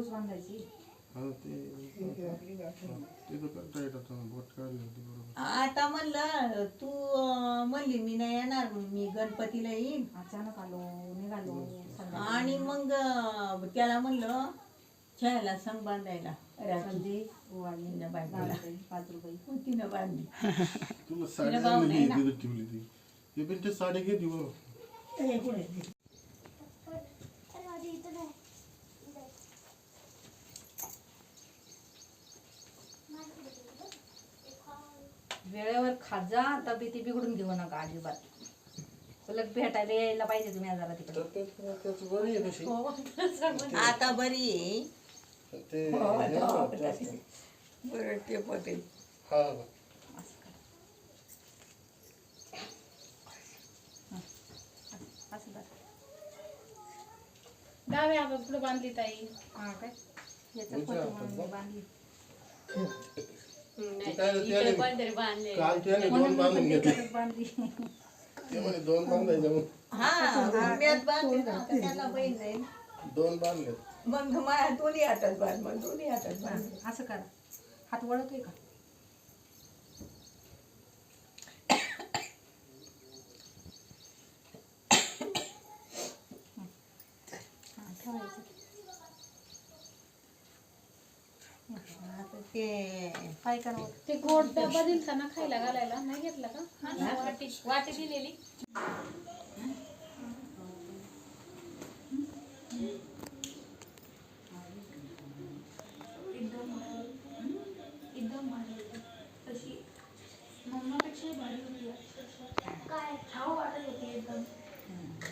रोज बांधायची. हा ते ते तर करता येत आता बोट काढली होती बरोबर. आता म्हणलं तू अं, म्हणली मी नाही येणार मग मी गणपतीला येईन. अचानक आलो निघालो संध्याकाळी. आणि मग अं, त्याला म्हणलं छायाला संग बांधायला. राखी. संधी ओवाळणी दहा बांधला. रुपये पाच रुपये. मग तिनं बांधली. तुला साडी भाऊ आणली नाही ना. तिथं ठेवली ती. हे पण ते साडी घेतली हो हे पुढे. वेळेवर खात जा तब्येती बिघडून घेऊ नका अजिबात. उलट भेटायला यायला पाहिजे तुम्ही आजारा तिकडे. आहे आता बरी आहे. हो, हे आता. आहे. बरं हा हा. असं पुढे बांधली ताई? हा काय? म्हणून. मी बांधली? ते काय रे, त्याने- कोणतरी बांधले काल त्याने म्हणून दोन बांधून घेतले. ते म्हणे दोन बांधायचे मग हा म्यात बांधली ना, आता त्याला बहीण जाईल दोन बांधले. मग माझ्या दोन्ही हातात बांध मग दोन्ही हातात बांध. असं करा. हात वळतोय का? ते काय करावं ते गोड डबा दिलता ना खायला घालायला नाही घेतला का? वाटी वाटी दिलेली.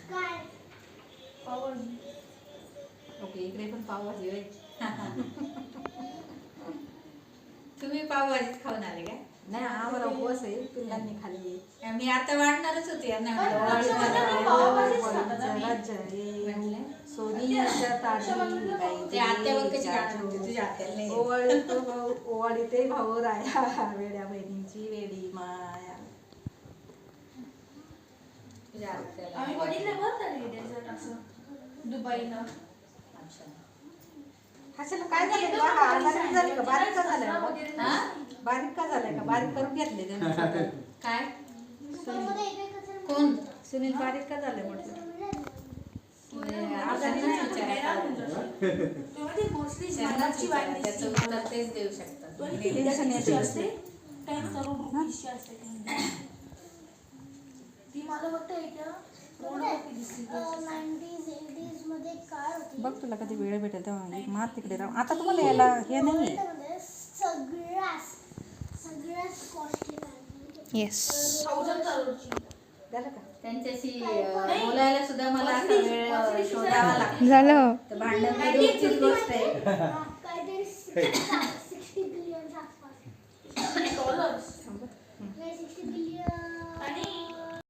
काय? पावर ओके इकडे पण पावभाजी होय. तुम्ही पावभाजीच खाऊन आले काय? नाही आम्हाला उपवास आहे पिल्लांनी खाल्ली. मी आता वाढणारच होते यांना. ते कशी होती तुझ्या आत्याला नाही. ओवाळी तो भाऊ ओवाळी ते भाऊ राया वेड्या बहिणींची वेडी माया. तुझ्या आत्याला. आम्ही बरं असं दुबईला कशाला काय झालं बा? हा, आजारी झाली का? बारीक का? हा? बारीक का झालाय का? बारीक करून घेतले त्यांनी. काय? कोण सुनील बारीक का झालंय म्हटलं? आजारी नाही विचारायला. त्याचं उत्तर तेच देऊ शकतात. येते असते. ती. मला फक्त एका दिसली मध्ये काय होती? बघ तुला कधी वेळ भेटेल तेव्हा. एक मार तिकडे राह आता तुम्हाला यायला हे नाही वर्ल्डमध्ये सगळ्यात सगळ्यात कॉस्टली थाउजंड करोडची. झालं का? त्यांच्याशी अं, बोलायला सुद्धा मला असा वेळ अं, शोधावा लागतो. झालं. तर भांडण तर दूरचीच गोष्ट आहे. काहीतरी सिक्स्टी बिलियन आसपास डॉलर्स सिक्स्टी बिलियन